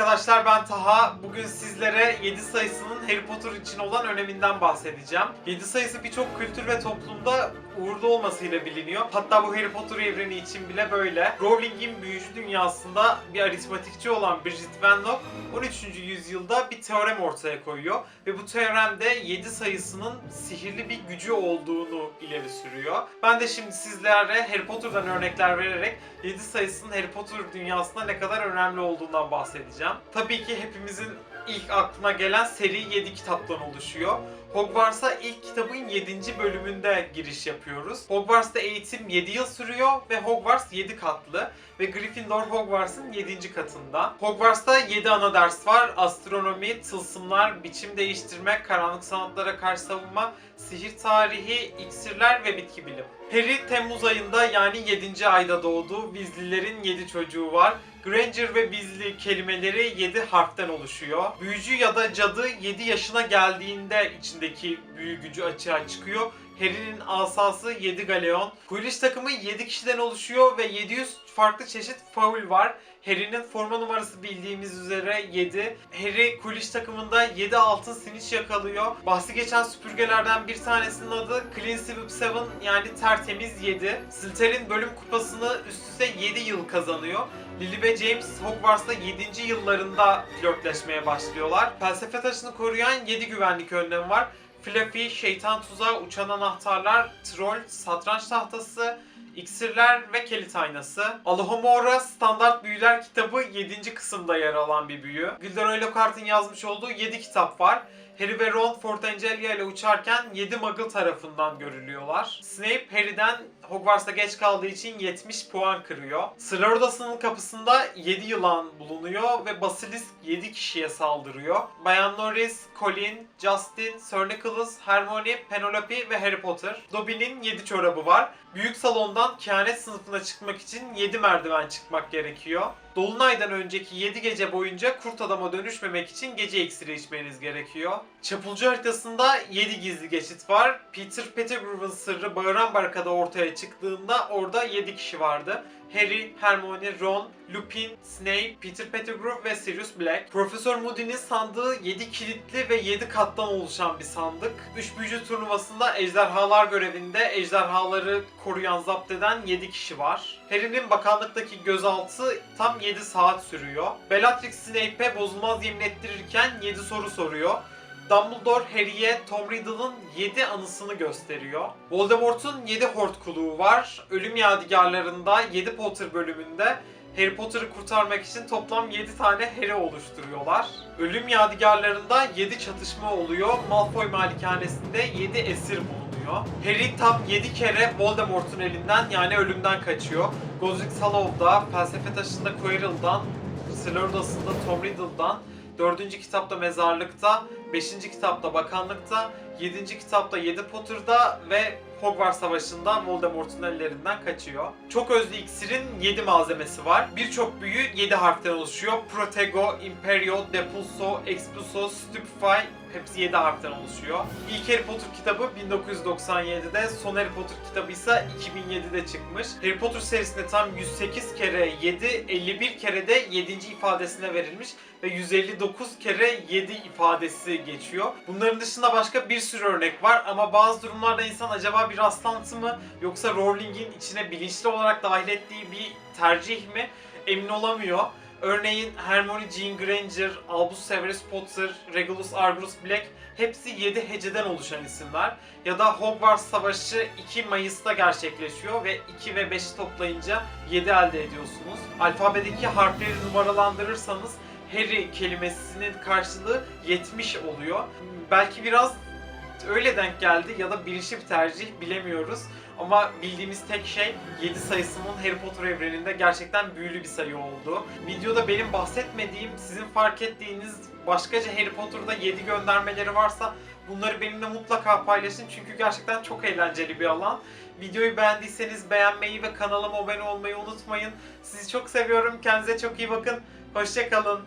Arkadaşlar ben Taha. Bugün sizlere 7 sayısının Harry Potter için olan öneminden bahsedeceğim. 7 sayısı birçok kültür ve toplumda uğurlu olmasıyla biliniyor. Hatta bu Harry Potter evreni için bile böyle. Rowling'in büyücü dünyasında bir aritmatikçi olan Bridget Van Lock 13. yüzyılda bir teorem ortaya koyuyor. Ve bu teoremde 7 sayısının sihirli bir gücü olduğunu ileri sürüyor. Ben de şimdi sizlere Harry Potter'dan örnekler vererek 7 sayısının Harry Potter dünyasında ne kadar önemli olduğundan bahsedeceğim. Tabii ki hepimizin ilk aklına gelen seri 7 kitaptan oluşuyor. Hogwarts'a ilk kitabın 7. bölümünde giriş yapıyoruz. Hogwarts'ta eğitim 7 yıl sürüyor ve Hogwarts 7 katlı ve Gryffindor Hogwarts'ın 7. katında. Hogwarts'ta 7 ana ders var. Astronomi, tılsımlar, biçim değiştirme, karanlık sanatlara karşı savunma, sihir tarihi, iksirler ve bitki bilim. Harry Temmuz ayında yani 7. ayda doğdu. Weasley'lerin 7 çocuğu var. Granger ve Weasley kelimeleri 7 harften oluşuyor. Büyücü ya da cadı 7 yaşına geldiğinde içindeki büyü gücü açığa çıkıyor. Harry'nin asası 7 galeon. Quidditch takımı 7 kişiden oluşuyor ve 700 farklı çeşit faul var. Harry'nin forma numarası bildiğimiz üzere 7. Harry Quidditch takımında 7 altın siniş yakalıyor. Bahsi geçen süpürgelerden bir tanesinin adı Clean Sweep 7 yani tertemiz 7. Slytherin bölüm kupasını üst üste 7 yıl kazanıyor. Lily ve James Hogwarts'ta 7. yıllarında flörtleşmeye başlıyorlar. Felsefe taşını koruyan 7 güvenlik önlemi var. Fluffy, şeytan tuzağı, uçan anahtarlar, troll, satranç tahtası, iksirler ve kilit aynası. Alohomora Standart Büyüler kitabı 7. kısımda yer alan bir büyü. Gilderoy Lockhart'ın yazmış olduğu 7 kitap var. Harry ve Ron Fort Angelia ile uçarken 7 Muggle tarafından görülüyorlar. Snape Harry'den Hogwarts'a geç kaldığı için 70 puan kırıyor. Sırlar Odası'nın kapısında 7 yılan bulunuyor ve Basilisk 7 kişiye saldırıyor. Bayan Norris, Colin, Justin, Sir Nicholas, Hermione, Penelope ve Harry Potter. Dobby'nin 7 çorabı var. Büyük salondan kehanet sınıfına çıkmak için 7 merdiven çıkmak gerekiyor. Dolunaydan önceki 7 gece boyunca kurt adama dönüşmemek için gece iksiri içmeniz gerekiyor. Çapulcu haritasında 7 gizli geçit var. Peter Pettigrew'un sırrı Bağıran Baraka'da ortaya çıktığında orada 7 kişi vardı. Harry, Hermione, Ron, Lupin, Snape, Peter Pettigrew ve Sirius Black. Profesör Moody'nin sandığı 7 kilitli ve 7 kattan oluşan bir sandık. 3 büyücü turnuvasında ejderhalar görevinde ejderhaları koruyan zapt eden 7 kişi var. Harry'nin bakanlıktaki gözaltı tam 7 saat sürüyor. Bellatrix Snape'e bozulmaz yemin ettirirken 7 soru soruyor. Dumbledore Harry'e Tom Riddle'ın 7 anısını gösteriyor. Voldemort'un 7 hortkuluğu var. Ölüm Yadigarlarında 7 Potter bölümünde Harry Potter'ı kurtarmak için toplam 7 tane Harry oluşturuyorlar. Ölüm Yadigarlarında 7 çatışma oluyor. Malfoy malikanesinde 7 esir bulunuyor. Harry tam 7 kere Voldemort'un elinden yani ölümden kaçıyor. Godric's Hollow'da, Felsefe Taşı'nda Quirrell'dan, Odası'nda Tom Riddle'dan, Dördüncü kitapta mezarlıkta, beşinci kitapta bakanlıkta, yedinci kitapta Yedi Potter'da ve Hogwarts Savaşı'nda Voldemort'un ellerinden kaçıyor. Çok özlü iksirin 7 malzemesi var. Birçok büyü 7 harften oluşuyor. Protego, Imperio, Depulso, Expulso, Stupefy hepsi 7 harften oluşuyor. İlk Harry Potter kitabı 1997'de, son Harry Potter kitabı ise 2007'de çıkmış. Harry Potter serisinde tam 108 kere 7, 51 kere de 7. ifadesine verilmiş ve 159 kere 7 ifadesi geçiyor. Bunların dışında başka bir sürü örnek var ama bazı durumlarda insan acaba bir rastlantı mı yoksa Rowling'in içine bilinçli olarak dahil ettiği bir tercih mi emin olamıyor. Örneğin Hermione Jean Granger, Albus Severus Potter, Regulus Argus Black hepsi 7 heceden oluşan isimler. Ya da Hogwarts Savaşı 2 Mayıs'ta gerçekleşiyor ve 2 ve 5'i toplayınca 7 elde ediyorsunuz. Alfabedeki harfleri numaralandırırsanız Harry kelimesinin karşılığı 70 oluyor. Belki biraz öyle denk geldi ya da bilinçli tercih bilemiyoruz. Ama bildiğimiz tek şey 7 sayısının Harry Potter evreninde gerçekten büyülü bir sayı oldu. Videoda benim bahsetmediğim, sizin fark ettiğiniz başkaca Harry Potter'da 7 göndermeleri varsa bunları benimle mutlaka paylaşın çünkü gerçekten çok eğlenceli bir alan. Videoyu beğendiyseniz beğenmeyi ve kanalıma abone olmayı unutmayın. Sizi çok seviyorum. Kendinize çok iyi bakın. Hoşçakalın.